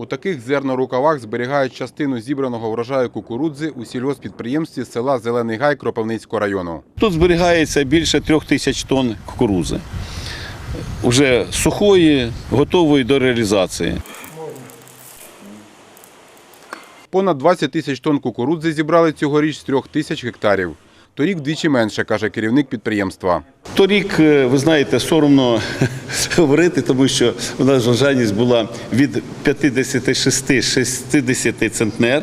У таких зернорукавах зберігають частину зібраного врожаю кукурудзи у сільгоспідприємстві села Зелений Гай Кропивницького району. Тут зберігається більше трьох тисяч тонн кукурузи. Уже сухої, готової до реалізації. Понад 20 тисяч тонн кукурудзи зібрали цьогоріч з трьох тисяч гектарів. Торік вдвічі менше, каже керівник підприємства. Торік, е, ви знаєте, соромно говорити, тому що у нас врожайність була від 56-60 центнер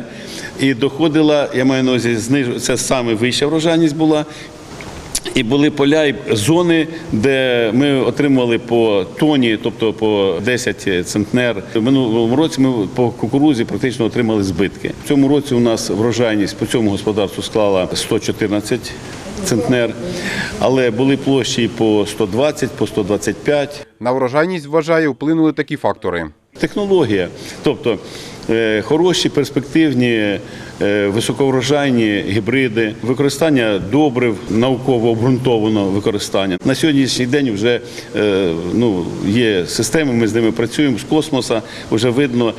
і доходила, я маю на увазі, це саме вища врожайність була. І були поля і зони, де ми отримували по тоні, тобто по 10 центнер. В минулому році ми по кукурузі практично отримали збитки. В цьому році у нас врожайність по цьому господарству склала 114 центнер, але були площі по 120, по 125. На врожайність, вважає, вплинули такі фактори. Технологія, тобто е, хороші, перспективні, е, високоврожайні гібриди, використання добрив, науково обґрунтовано використання. На сьогоднішній день вже е, ну, є системи, ми з ними працюємо з космоса. Вже видно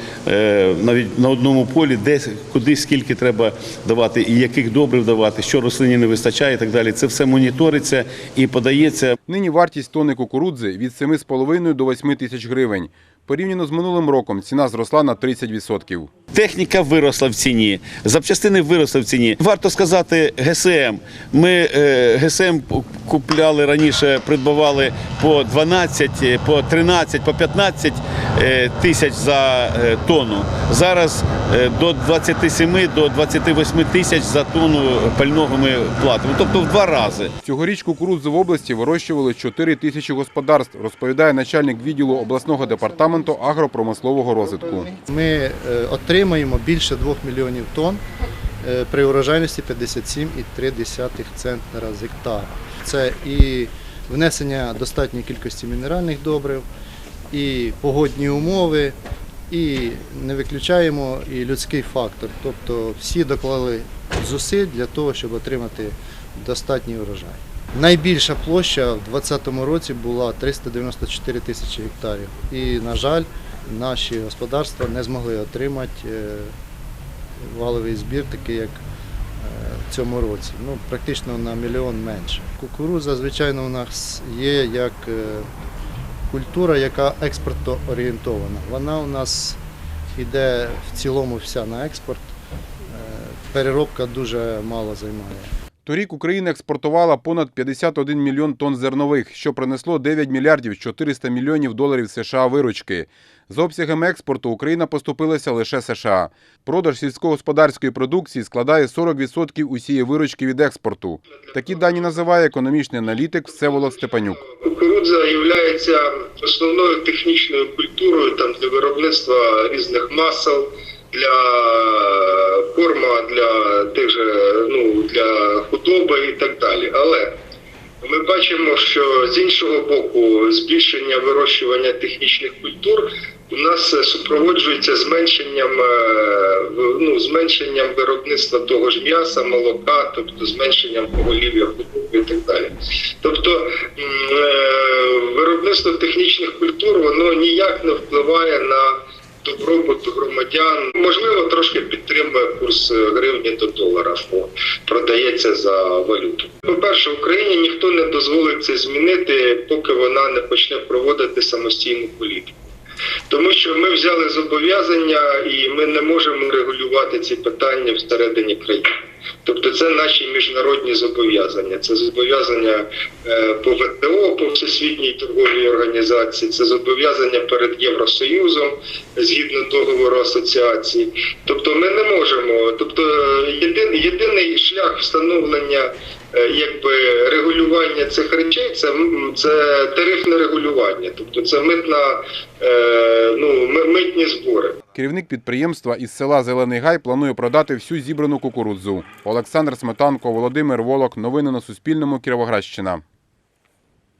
навіть на одному полі, де куди скільки треба давати, і яких добрив давати, що рослині не вистачає, і так далі. Це все моніториться і подається Нині вартість тонни кукурудзи від 7,5 до 8 тисяч гривень. Порівняно з минулим роком ціна зросла на 30%. Техніка виросла в ціні, запчастини виросли в ціні. Варто сказати, ГСМ. Ми е, ГСМ купляли раніше, придбавали по 12, е, по 13, по 15 е, тисяч за е, тонну. Зараз е, до 27, до 28 тисяч за тонну пального ми платимо. Тобто в два рази. Цьогоріч кукурудзу в області вирощували 4 тисячі господарств, розповідає начальник відділу обласного департаменту агропромислового розвитку. Ми е, отримаємо більше 2 мільйонів тонн е, при урожайності 57,3 центнера з гектара. Це і внесення достатньої кількості мінеральних добрив, і погодні умови, і не виключаємо і людський фактор. Тобто всі доклали зусиль для того, щоб отримати достатній урожай. Найбільша площа в 2020 році була 394 тисячі гектарів. І, на жаль, наші господарства не змогли отримати е, валовий збір, такий як е, в цьому році. Ну, практично на мільйон менше. Кукурудза, звичайно, у нас є як е, культура, яка експортоорієнтована. Вона у нас йде в цілому вся на експорт. Переробка дуже мало займає. Торік Україна експортувала понад 51 мільйон тонн зернових, що принесло 9 мільярдів 400 мільйонів доларів США виручки. За обсягами експорту Україна поступилася лише США. Продаж сільськогосподарської продукції складає 40% усієї виручки від експорту. Такі дані називає економічний аналітик Всеволод Степанюк. Кукурудза є основною технічною культурою там, для виробництва різних масел, для корма, для тих же, ну, для Але ми бачимо, що з іншого боку збільшення вирощування технічних культур у нас супроводжується зменшенням, е, ну, зменшенням виробництва того ж м'яса, молока, тобто зменшенням поголів'я і так далі. Тобто е, виробництво технічних культур воно ніяк не впливає на добробут громадян. Можливо, трошки підтримує курс гривні до долара, бо продається за валюту. По-перше, Україні ніхто не дозволить це змінити, поки вона не почне проводити самостійну політику. Тому що ми взяли зобов'язання і ми не можемо регулювати ці питання всередині країни. Тобто це наші міжнародні зобов'язання. Це зобов'язання е, по ВТО, по Всесвітній торговій організації, це зобов'язання перед Євросоюзом згідно договору асоціації. Тобто ми не можемо. Тобто е, єдиний, єдиний шлях встановлення е, якби регулювання цих речей це, це тарифне регулювання, тобто це митна ну, митні збори. Керівник підприємства із села Зелений Гай планує продати всю зібрану кукурудзу. Олександр Сметанко, Володимир Волок. Новини на Суспільному. Кіровоградщина.